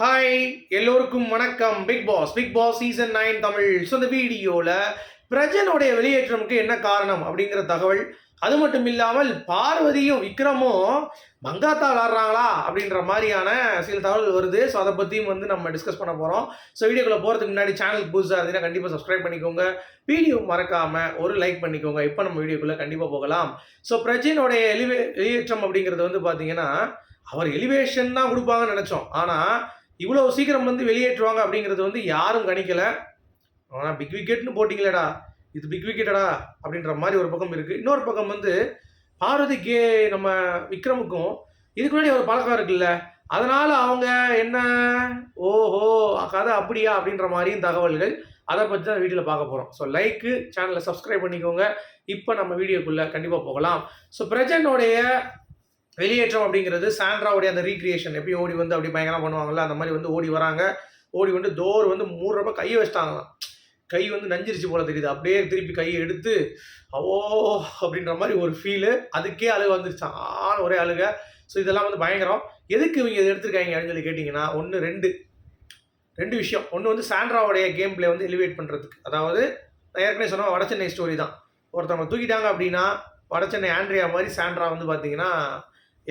Hi எல்லோருக்கும் வணக்கம். Bigg Boss Bigg Boss season nine Tamil. So இந்த வீடியோவில் பிரஜனுடைய வெளியேற்றமுக்கு என்ன காரணம் அப்படிங்கிற தகவல் அது மட்டும் இல்லாமல் பார்வதியும் விக்ரமும் மங்காத்தா விளாட்றாங்களா அப்படின்ற மாதிரியான சில தகவல் வருது. ஸோ அதை பற்றியும் வந்து நம்ம டிஸ்கஸ் பண்ண போகிறோம் ஸோ வீடியோக்குள்ளே போகிறதுக்கு முன்னாடி சேனல் புதுசாக இருந்தீங்கன்னா கண்டிப்பாக சப்ஸ்கிரைப் பண்ணிக்கோங்க. வீடியோ மறக்காமல் ஒரு லைக் பண்ணிக்கோங்க. இப்போ நம்ம வீடியோக்குள்ளே கண்டிப்பாக போகலாம். ஸோ பிரஜனுடைய எலிவே வெளியேற்றம் அப்படிங்கிறது வந்து பார்த்தீங்கன்னா அவர் எலிவேஷன் தான் கொடுப்பாங்கன்னு நினச்சோம். ஆனால் இவ்வளோ சீக்கிரம் வந்து வெளியேற்றுவாங்க அப்படிங்கிறது வந்து யாரும் கணிக்கலை. ஆனால் பிக் விக்கெட்னு போட்டிங்களேடா. இது பிக் விக்கெட்டடா அப்படின்ற மாதிரி ஒரு பக்கம் இருக்குது இன்னொரு பக்கம் வந்து பார்வதிக்கு நம்ம விக்ரமுக்கும் இதுக்கு முன்னாடி ஒரு பழக்கம் இருக்குல்ல. அதனால் அவங்க என்ன ஓஹோ கதை அப்படியா அப்படின்ற மாதிரியும் தகவல்கள் அதை பற்றி தான் வீடியோவில் பார்க்க போகிறோம் ஸோ லைக்கு சேனலை சப்ஸ்கிரைப் பண்ணிக்கோங்க. இப்போ நம்ம வீடியோக்குள்ளே கண்டிப்பாக போகலாம். ஸோ பிரஜனுடைய வெளியேற்றம் அப்படிங்கிறது சாண்ட்ராவுடைய அந்த ரீக்ரியேஷன் எப்படி ஓடி வந்து அப்படி பயங்கரமாக பண்ணுவாங்கல்ல அந்த மாதிரி வந்து ஓடி வராங்க. ஓடி வந்து டோர் வந்து மூடுறப்ப கையை வச்சிட்டாங்களாம். கை வந்து நஞ்சிருச்சு போல தெரியுது. அப்படியே திருப்பி கையை எடுத்து ஓ அப்படின்ற மாதிரி ஒரு ஃபீலு அதுக்கே அழுக வந்துருச்சான் ஆன ஒரே அழுக. ஸோ இதெல்லாம் வந்து பயங்கரம். எதுக்கு இவங்க இதை எடுத்திருக்காங்க அப்படின்னு சொல்லி கேட்டிங்கன்னா ஒன்று ரெண்டு. ரெண்டு விஷயம். ஒன்று வந்து சாண்ட்ராவுடைய கேம் பிளே வந்து எலிவேட் பண்ணுறதுக்கு அதாவது நான் ஏற்கனவே சொன்ன வடச்சென்னை ஸ்டோரி தான். ஒருத்தவங்க தூக்கிட்டாங்க அப்படின்னா வடச்சென்னை ஆண்ட்ரியா மாதிரி சாண்ட்ரா வந்து பார்த்தீங்கன்னா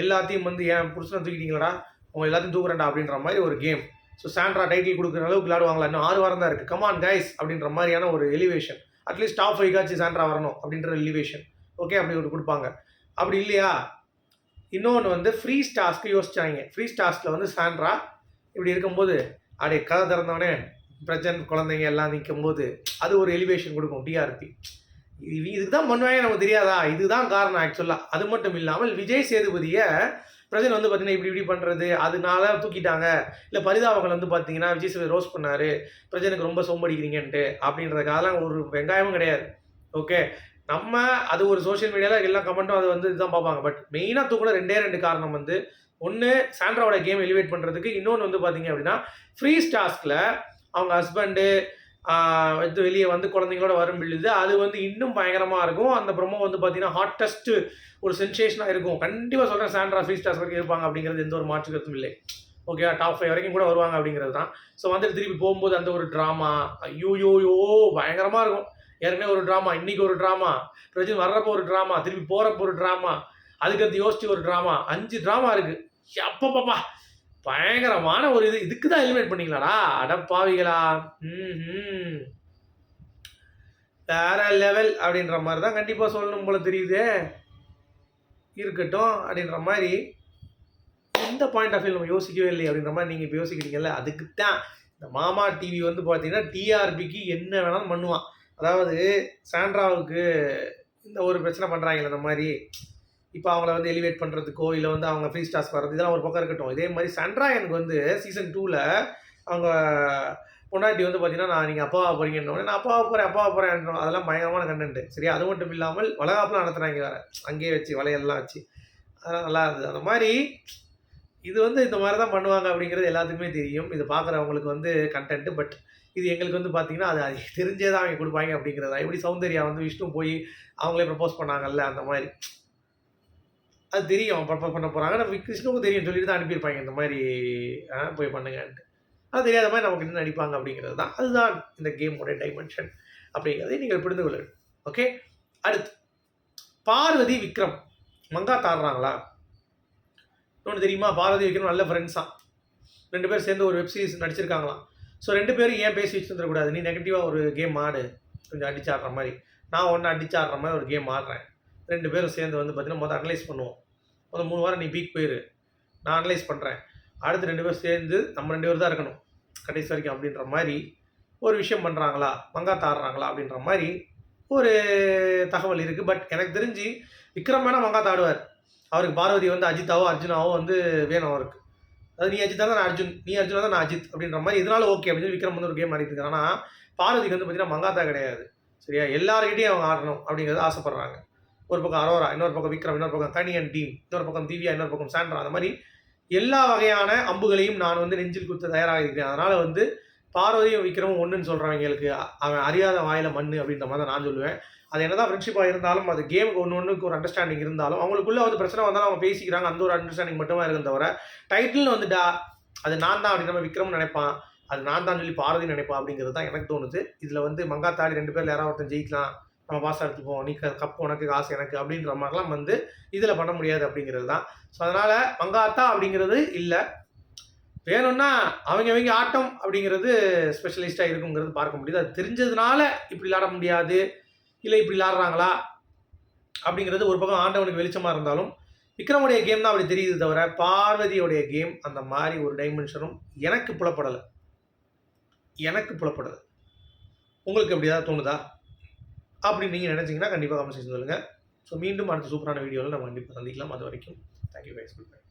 எல்லாத்தையும் வந்து ஏன் புருஷனை தூக்கிட்டீங்களா அவங்க எல்லாத்தையும் தூக்குறேன்டா அப்படின்ற மாதிரி ஒரு கேம் ஸோ சாண்ட்ரா டைட்டில் கொடுக்குற அளவுக்கு விளையாடுவாங்களா? இன்னும் ஆறு வாரம் தான் இருக்குது கமான் கைஸ் அப்படின்ற மாதிரியான ஒரு எலிவேஷன் அட்லீஸ்ட் டாப் ஃபைவ்காச்சும் சாண்ட்ரா வரணும் அப்படின்ற எலிவேஷன் ஓகே அப்படி ஒரு கொடுப்பாங்க. அப்படி இல்லையா? இன்னொன்று வந்து ஃப்ரீ ஸ்டாஸ்க்கு யோசிச்சாங்க. ஃப்ரீ ஸ்டாஸ்கில் வந்து சாண்ட்ரா இப்படி இருக்கும்போது அப்படியே கதை திறந்தவொடனே பிரச்சனை குழந்தைங்க எல்லாம் நிற்கும் போது அது ஒரு எலிவேஷன் கொடுக்கும். டிஆர்பி இது இதுக்கு தான் பண்ணுவாங்க நமக்கு தெரியாதா? இதுதான் காரணம் ஆக்சுவலாக அது மட்டும் இல்லாமல் விஜய் சேதுபதியை பிரஜன் வந்து பார்த்தீங்கன்னா இப்படி இப்படி பண்ணுறது அதனால தூக்கிட்டாங்க. இல்லை பரிதாபங்கள் வந்து பார்த்தீங்கன்னா விஜய் சேதுபதி ரோஸ் பண்ணார். பிரஜனுக்கு ரொம்ப சோம்படிக்கிறீங்கன்ட்டு அப்படின்றதுக்காகலாம் ஒரு வெங்காயமும் கிடையாது. ஓகே நம்ம அது ஒரு சோஷியல் மீடியாவில் எல்லா கமெண்ட்டும் அது வந்து இதுதான் பார்ப்பாங்க. பட் மெயினாக தூக்கின ரெண்டே ரெண்டு காரணம் வந்து ஒன்று சாண்ட்ராவோட கேம் எலிவேட் பண்ணுறதுக்கு இன்னொன்று வந்து பார்த்தீங்க அப்படின்னா ஃப்ரீ ஸ்டாஸ்கில் அவங்க ஹஸ்பண்டு எடுத்து வெளியே வந்து குழந்தைங்களோட வரும் பொழுது அது வந்து இன்னும் பயங்கரமாக இருக்கும். அந்த ப்ரொமோ வந்து பார்த்தீங்கன்னா ஹாட்டஸ்ட் ஒரு சென்சேஷனாக இருக்கும். கண்டிப்பாக சொல்கிறேன் சாண்ட்ரா ஃபீஸ் ஸ்டார்ஸ் வரைக்கும் இருப்பாங்க அப்படிங்கிறது எந்த ஒரு மாற்று கருத்தும் இல்லை. ஓகே டாப் ஃபைவ் வரைக்கும் கூட வருவாங்க அப்படிங்கிறது தான். ஸோ வந்துட்டு திருப்பி போகும்போது அந்த ஒரு ட்ராமா ஐயோ யோ யோ பயங்கரமாக இருக்கும். ஏற்கனவே ஒரு ட்ராமா இன்னைக்கு ஒரு ட்ராமா பிரச்சனை வர்றப்போ ஒரு ட்ராமா திருப்பி போகிறப்போ ஒரு ட்ராமா அதுக்கடுத்து யோசிச்சு ஒரு ட்ராமா அஞ்சு ட்ராமா இருக்குது அப்பப்பப்பா பயங்கரமான ஒரு இது. இதுக்கு தான் எலிமினேட் பண்ணிக்கலாடா அடப்பாவிகளா ம் வேற லெவல் அப்படின்ற மாதிரி தான் கண்டிப்பாக சொல்லணும் போல தெரியுது. இருக்கட்டும் அப்படின்ற மாதிரி எந்த பாயிண்ட் ஆஃப் வியூ நம்ம யோசிக்கவே இல்லை அப்படின்ற மாதிரி நீங்கள் இப்போ யோசிக்கிறீங்கல்ல? அதுக்கு தான் இந்த மாமா டிவி வந்து பார்த்தீங்கன்னா டிஆர்பிக்கு என்ன வேணாலும் பண்ணுவான். அதாவது சாண்ட்ராவுக்கு இந்த ஒரு பிரச்சனை பண்ணுறாங்களே இந்த மாதிரி. இப்போ அவங்கள வந்து எலிவேட் பண்ணுறதுக்கோ இல்லை வந்து அவங்க ஃப்ரீ ஸ்டார்ஸ் வர்றது இதெல்லாம் ஒரு பக்கம் இருக்கட்டும். இதே மாதிரி சன்ரா வந்து சீசன் டூவில் அவங்க பொண்டாட்டி வந்து பார்த்தீங்கன்னா நான் நீங்கள் அப்பாவை போகிறீங்கன்னு நான் அப்பாவை போகிறேன் அப்பாவை போகிறேன் அதெல்லாம் பயங்கரமான கண்டென்ட் சரி அது மட்டும் இல்லாமல் வளகாப்பெலாம் நடத்துகிறாங்க வேறு. அங்கேயே வச்சு வலையெல்லாம் வச்சு. அதெல்லாம் நல்லா இருந்தது. அந்த மாதிரி இது வந்து இந்த மாதிரி தான் பண்ணுவாங்க அப்படிங்கிறது எல்லாத்துக்குமே தெரியும். இது பார்க்குறவங்களுக்கு வந்து கண்டென்ட்டு பட் இது எங்களுக்கு வந்து பார்த்தீங்கன்னா அது அது தெரிஞ்சே தான் அவங்க கொடுப்பாங்க அப்படிங்கிறதா. எப்படி சௌந்தர்யா வந்து விஷ்ணு போய் அவங்களே ப்ரப்போஸ் பண்ணாங்கல்ல அந்த மாதிரி. அது தெரியும். ப்ரப்போஸ் பண்ண போகிறாங்க நம்ம கிருஷ்ணுக்கும் தெரியும். சொல்லிட்டு தான் அனுப்பியிருப்பாங்க. இந்த மாதிரி போய் பண்ணுங்கன்ட்டு. அது தெரியாத மாதிரி நமக்கு என்ன நடிப்பாங்க அப்படிங்கிறது தான். அதுதான் இந்த கேமோட டைமென்ஷன் அப்படிங்கிறதை நீங்கள் புரிந்து கொள்ள ஓகே? அடுத்து. பார்வதி விக்ரம். மங்கா தாடுறாங்களா? இன்னொன்று தெரியுமா? பார்வதி விக்ரம் நல்ல ஃப்ரெண்ட்ஸாக ரெண்டு பேரும் சேர்ந்து ஒரு வெப் சீரிஸ் நடிச்சிருக்காங்களாம். ஸோ ரெண்டு பேரும் ஏன் பேசி வச்சுருந்துடக்கூடாது நீ நெகட்டிவாக ஒரு கேம் ஆடு. கொஞ்சம் அடிச்சாடுற மாதிரி. நான் ஒன்று அடிச்சாடுற மாதிரி ஒரு கேம் ஆடுறேன். ரெண்டு பேரும் சேர்ந்து வந்து பார்த்தீங்கன்னா மொதல் அனலைஸ் பண்ணுவோம். ஒரு மூணு வாரம் நீ பீக் போயிரு. நான் அனலைஸ் பண்ணுறேன் அடுத்து ரெண்டு பேரும் சேர்ந்து நம்ம ரெண்டு பேர் தான் இருக்கணும். கடைசி வரைக்கும் அப்படின்ற மாதிரி ஒரு விஷயம் பண்ணுறாங்களா மங்கா தாடுறாங்களா? அப்படின்ற மாதிரி ஒரு தகவல் இருக்குது பட் எனக்கு தெரிஞ்சு விக்ரம் வேணால் மங்கா தாடுவார். அவருக்கு பார்வதி வந்து அஜித்தாவோ அர்ஜுனாவோ வந்து வேணும் அவருக்கு. அதாவது நீ அஜித்தா தான் நான் அர்ஜுன். நீ அர்ஜுனா தான் நான் அஜித் அப்படின்ற மாதிரி இதனால ஓகே அப்படின்னு சொல்லி விக்ரம் வந்து ஒரு கேம் ஆடிட்டு இருக்காரு. ஆனால் பார்வதிக்கு வந்து பார்த்தீங்கன்னா மங்காத்தா கிடையாது. சரியா? எல்லாருக்கிட்டையும் அவங்க ஆடணும் அப்படிங்கிறது ஆசைப்பட்றாங்க. ஒரு பக்கம் அரோரா இன்னொரு பக்கம் விக்ரம் இன்னொரு பக்கம் கனியன் டீம் இன்னொரு பக்கம் திவ்யா இன்னொரு பக்கம் சாண்ட்ரா அந்த மாதிரி எல்லா வகையான அம்புகளையும் நான் வந்து நெஞ்சில் கொடுத்து தயாராக இருக்கிறேன். அதனால் வந்து பார்வதியும் விக்ரமும் ஒன்றுன்னு சொல்கிறவங்களுக்கு அவன் அறியாத வாயில மண் அப்படின்ற மாதிரி தான் நான் சொல்லுவேன். அது என்னதான் ஃப்ரெண்ட்ஷிப்பாக இருந்தாலும் அது கேமுக்கு ஒன்று ஒன்றுக்கு ஒரு அண்டர்ஸ்டாண்டிங் இருந்தாலும் அவங்களுக்குள்ள வந்து பிரச்சனை வந்தாலும் அவங்க பேசிக்கிறாங்க அந்த ஒரு அண்டர்ஸ்டாண்டிங் மட்டுமா இருக்கும் தவிர டைட்டில் வந்துட்டா அது நான் தான் அப்படி நம்ம விக்ரம் நினைப்பான். அது நான் தான் சொல்லி பார்வதி நினைப்பா அப்படிங்கிறது தான் எனக்கு தோணுது. இதில் வந்து மங்காத்தாடி ரெண்டு பேர்ல யாராவது ஒருத்தன் ஜெயிக்கலாம் நம்ம பாஸ் எடுத்துப்போம் நீ கப் உனக்கு காசு எனக்கு அப்படின்ற மாதிரிலாம் வந்து இதில் பண்ண முடியாது அப்படிங்கிறது தான். ஸோ அதனால் மங்காத்தா அப்படிங்கிறது இல்லை. வேணும்னா அவங்க அவங்க ஆட்டம் அப்படிங்கிறது ஸ்பெஷலிஸ்ட்டாக இருக்குங்கிறது பார்க்க முடியுது. அது தெரிஞ்சதுனால இப்படி விளாட முடியாது இல்லை இப்படி விளாட்றாங்களா அப்படிங்கிறது ஒரு பக்கம் ஆண்டவனுக்கு வெளிச்சமாக இருந்தாலும் விக்ரமுடைய கேம் தான் அப்படி தெரியுது தவிர பார்வதியோடைய கேம் அந்த மாதிரி ஒரு டைமென்ஷனும் எனக்கு புலப்படலை. எனக்கு புலப்படலை. உங்களுக்கு எப்படி ஏதாவது தோணுதா? அப்படி நீங்கள் நினச்சிங்கன்னா கண்டிப்பாக கமெண்ட் செஞ்சு சொல்லுங்கள் ஸோ மீண்டும் அடுத்த சூப்பரான வீடியோவில் நம்ம கண்டிப்பாக சந்திக்கலாம். அது வரைக்கும் தேங்க்யூ கைஸ் குட்